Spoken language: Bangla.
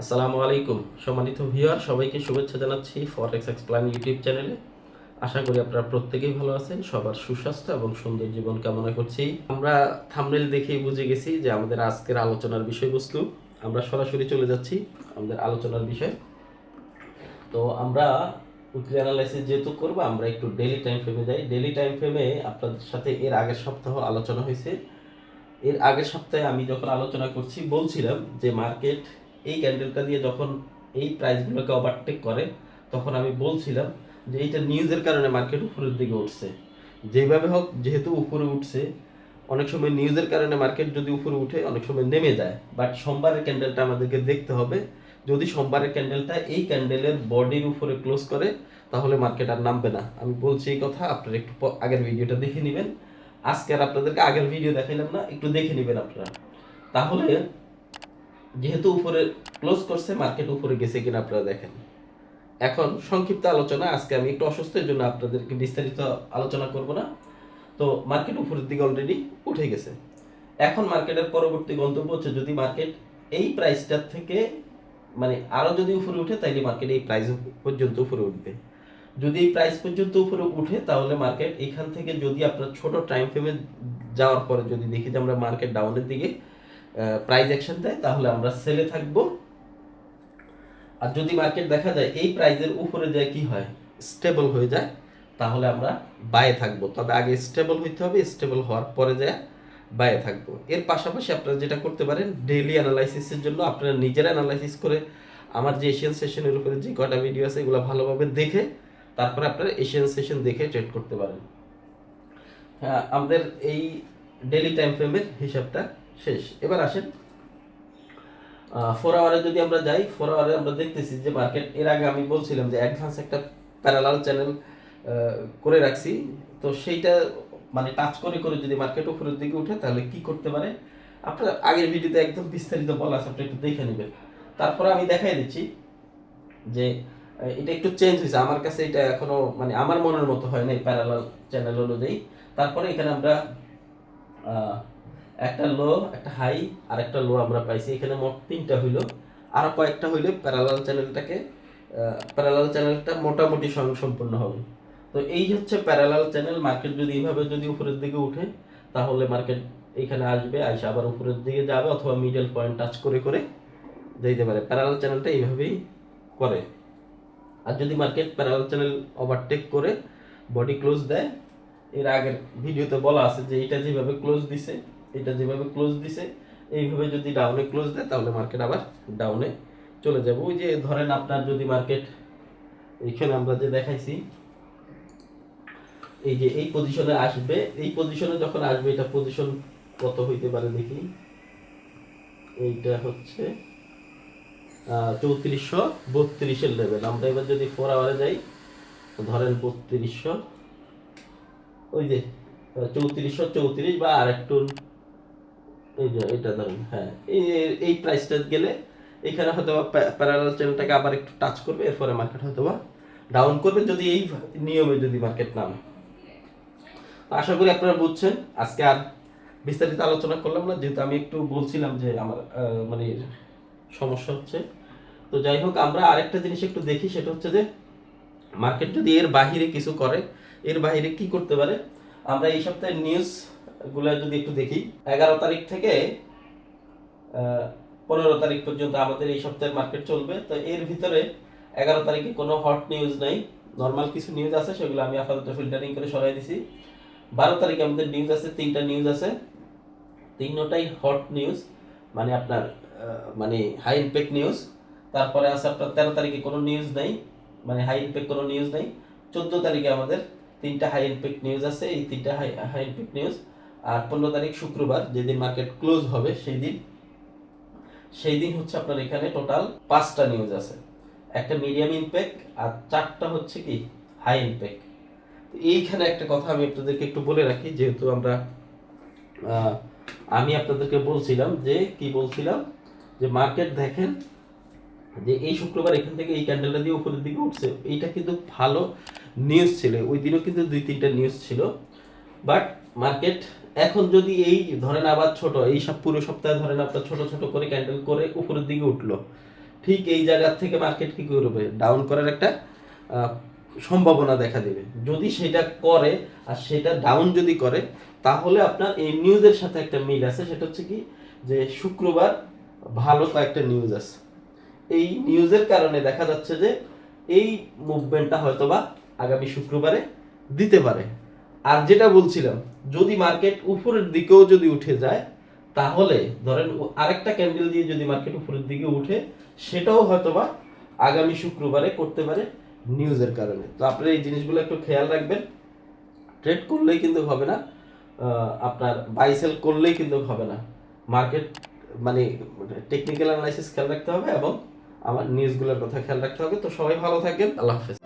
আসসালামু আলাইকুম। সম্মানিত ভিউয়ার, সবাইকে শুভেচ্ছা জানাচ্ছি ফরেক্স এক্সপ্লান ইউটিউব চ্যানেলে। আশা করি আপনারা প্রত্যেকেই ভালো আছেন, সবার সুস্বাস্থ্য এবং সুন্দর জীবন কামনা করছি। আমরা থামনেল দেখেই বুঝে গেছি যে আমাদের আজকের আলোচনার বিষয়বস্তু। আমরা সরাসরি চলে যাচ্ছি আমাদের আলোচনার বিষয়। তো আমরা উইকলি অ্যানালাইসিস যেহেতু করব, আমরা একটু ডেলি টাইম ফ্রেমে যাই। ডেলি টাইম ফ্রেমে আপনাদের সাথে এর আগের সপ্তাহ আলোচনা হয়েছে। এর আগের সপ্তাহে আমি যখন আলোচনা করছি, বলছিলাম যে মার্কেট এই ক্যান্ডেলটা দিয়ে যখন এই প্রাইসগুলোকে ওভারটেক করে, তখন আমি বলছিলাম যে এইটা নিউজের কারণে মার্কেট উপরের দিকে উঠছে। যেভাবে হোক, যেহেতু উপরে উঠছে, অনেক সময় নিউজের কারণে মার্কেট যদি উপরে উঠে, অনেক সময় নেমে যায়। বাট সোমবারের ক্যান্ডেলটা আমাদেরকে দেখতে হবে। যদি সোমবারের ক্যান্ডেলটা এই ক্যান্ডেলের বডির উপরে ক্লোজ করে, তাহলে মার্কেট আর নামবে না। আমি বলছি এই কথা, আপনারা একটু আগের ভিডিওটা দেখে নেবেন। আজকে আর আপনাদেরকে আগের ভিডিও দেখাইলাম না, একটু দেখে নেবেন আপনারা। তাহলে, যেহেতু উপরে ক্লোজ করছে মার্কেট উপরে গেছে কিনা আপনারা দেখেন। এখন সংক্ষিপ্ত আলোচনা, আজকে আমি একটু অসুস্থ এর জন্য আপনাদেরকে বিস্তারিত আলোচনা করব না। তো মার্কেট উপরের দিকে অলরেডি উঠে গেছে। এখন মার্কেটের পরবর্তী গন্তব্য হচ্ছে, যদি মার্কেট এই প্রাইসটার থেকে মানে আরও যদি উপরে উঠে, তাইলে মার্কেট এই প্রাইস পর্যন্ত উপরে উঠবে। যদি এই প্রাইস পর্যন্ত উপরে উঠে, তাহলে মার্কেট এখান থেকে যদি আপনার ছোট টাইম ফ্রেমে যাওয়ার পরে যদি দেখি যে আমরা মার্কেট ডাউনের দিকে প্রাইস অ্যাকশন দেয়, তাহলে আমরা সেলে থাকব। আর যদি মার্কেট দেখা যায় এই প্রাইজের উপরে যায়, কি হয়? স্টেবল হয়ে যায়, তাহলে আমরা বায়ে থাকব। তবে আগে স্টেবল হইতে হবে স্টেবল হওয়ার পরে যায়। বায়ে থাকব। এর পাশাপাশি আপনারা যেটা করতে পারেন ডেইলি অ্যানালাইসিসের জন্য আপনারা নিজেরা অ্যানালাইসিস করে আমার যে এশিয়ান সেশনের উপরে যে কটা ভিডিও আছে এগুলো ভালোভাবে দেখে তারপরে আপনারা এশিয়ান সেশন দেখে ট্রেড করতে পারেন। হ্যাঁ আমাদের এই ডেইলি টাইম ফ্রেমের হিসাবটা শেষ। এবার আসেন ফোর আওয়ারে যদি আমরা যাই ফোর আওয়ারে আমরা দেখতেছি যে মার্কেট এর আগে আমি বলছিলাম যে অ্যাডভান্স একটা প্যারালাল চ্যানেল করে রাখছি। তো সেইটা মানে টাচ করে করে যদি মার্কেট উপরের দিকে উঠে, তাহলে কি করতে পারে? আপনার আগের ভিডিওতে একদম বিস্তারিত বলা আছে, আপনি একটু দেখে নেবেন। তারপরে আমি দেখাই দিচ্ছি যে এটা একটু চেঞ্জ হয়েছে। আমার কাছে এটা এখনও মানে আমার মনের মতো হয় না এই প্যারালাল চ্যানেল অনুযায়ী। তারপরে এখানে আমরা একটা লো একটা হাই আর একটা লো আমরা পাইছি। এখানে মোট তিনটা হইল। আরও কয়েকটা হইলে প্যারালাল চ্যানেলটাকে প্যারালাল চ্যানেলটা মোটামুটি সম্পূর্ণ হবে। তো এই হচ্ছে প্যারালাল চ্যানেল মার্কেট যদি এইভাবে যদি উপরের দিকে উঠে, তাহলে মার্কেট এখানে আসবে, আইসা আবার উপরের দিকে যাবে অথবা মিডল পয়েন্ট টাচ করে করে যেতে পারে। প্যারালাল চ্যানেলটা এইভাবেই করে। আর যদি মার্কেট প্যারালাল চ্যানেল ওভারটেক করে বডি ক্লোজ দেয়, এর আগের ভিডিওতে বলা আছে যে এটা যেভাবে ক্লোজ দিছে, এটা যেভাবে ক্লোজ দিছে, এইভাবে যদি ডাউনে ক্লোজ দেয়, তাহলে মার্কেট আবার ডাউনে চলে যাবে। ওই যে ধরেন আপনার যদি মার্কেট এখানে আমরা যে দেখাইছি এই যে এই পজিশনে আসবে, এই পজিশনে যখন আসবে, এটা পজিশন কত হইতে পারে দেখি? এইটা হচ্ছে চৌত্রিশশো বত্রিশের লেভেল আমরা এবার যদি ফোর আওয়ারে যাই, ধরেন বত্রিশশো, ওই যে চৌত্রিশশো চৌত্রিশ বা আর একটু এই যে এটা ধরেন হ্যাঁ এই এই প্রাইসটা গেলে এখানে হয়তো প্যারালাল চ্যানেলটাকে আবার একটু টাচ করবে, এরপরে মার্কেট হয়তো বা ডাউন করবে। যদি এই নিয়মে যদি মার্কেট নামে। আশা করি আপনারা বুঝছেন। আজকে আর বিস্তারিত আলোচনা করলাম না, যেহেতু আমি একটু বলছিলাম যে আমার মানে সমস্যা হচ্ছে। তো যাই হোক, আমরা আরেকটা জিনিস একটু দেখি, সেটা হচ্ছে যে মার্কেট যদি এর বাহিরে কিছু করে, এর বাহিরে কি করতে পারে? আমরা এই সপ্তাহের নিউজগুলা যদি একটু দেখি, এগারো তারিখ থেকে পনেরো তারিখ পর্যন্ত আমাদের এই সপ্তাহের মার্কেট চলবে। তো এর ভিতরে এগারো তারিখে কোনো হট নিউজ নাই। নর্মাল কিছু নিউজ আছে, সেগুলো আমি আপাতত ফিল্টারিং করে সরাই দিছি। বারো তারিখে আমাদের নিউজ আছে, তিনটা নিউজ আছে। তিনটাই হট নিউজ মানে আপনার মানে হাই ইম্প্যাক্ট নিউজ তারপরে আছে আপনার তেরো তারিখে কোনো নিউজ নেই মানে হাই ইম্প্যাক্ট কোনো নিউজ নেই। চোদ্দ তারিখে আমাদের তিনটা হাই ইম্প্যাক্ট নিউজ আছে, এই তিনটা হাই হাই ইম্প্যাক্ট নিউজ আর পনেরো তারিখ শুক্রবার, যেদিন মার্কেট ক্লোজ হবে সেই দিন সেই দিন হচ্ছে আপনার এখানে টোটাল পাঁচটা নিউজ আছে। একটা মিডিয়াম ইম্প্যাক্ট আর চারটা হচ্ছে কি হাই ইম্প্যাক্ট এইখানে একটা কথা আমি আপনাদেরকে একটু বলে রাখি, যেহেতু আমরা আমি আপনাদেরকে বলছিলাম যে, কি বলছিলাম? যে মার্কেট দেখেন, যে এই শুক্রবার এখান থেকে এই ক্যান্ডেলটা দিয়ে উপরের দিকে উঠছে। এইটা কিন্তু ভালো নিউজ ছিল। ওই দিনও কিন্তু দুই তিনটা নিউজ ছিল। বাট মার্কেট এখন যদি এই ধরেন আবার ছোট, এই সব পুরো সপ্তাহে ধরেন আপনার ছোট ছোট করে ক্যান্ডেল করে উপরের দিকে উঠল, ঠিক এই জায়গার থেকে মার্কেট কি করবে? ডাউন করার একটা সম্ভাবনা দেখা দেবে। যদি সেটা করে আর সেটা ডাউন যদি করে, তাহলে আপনার এই নিউজের সাথে একটা মিল আছে, সেটা হচ্ছে কি যে শুক্রবার ভালো কয়েকটা নিউজ আছে। এই নিউজের কারণে দেখা যাচ্ছে যে এই মুভমেন্টটা হয়তোবা আগামী শুক্রবারে দিতে পারে। আর যেটা বলছিলাম, যদি মার্কেট উপরের দিকেও যদি উঠে যায়, তাহলে ধরেন আরেকটা ক্যান্ডেল দিয়ে যদি মার্কেট উপরের দিকে উঠে, সেটাও হয়তোবা আগামী শুক্রবারে করতে পারে। নিউজের কারণে। তো আপনারা এই জিনিসগুলো একটু খেয়াল রাখবেন। ট্রেড করলেই কিন্তু হবে না। আপনার বাই সেল করলেই কিন্তু হবে না। মার্কেট মানে টেকনিক্যাল অ্যানালাইসিস খেয়াল রাখতে হবে এবং আমার নিউজগুলোর কথা খেয়াল রাখতে হবে। তো সবাই ভালো থাকেন আল্লাহ হাফেজ।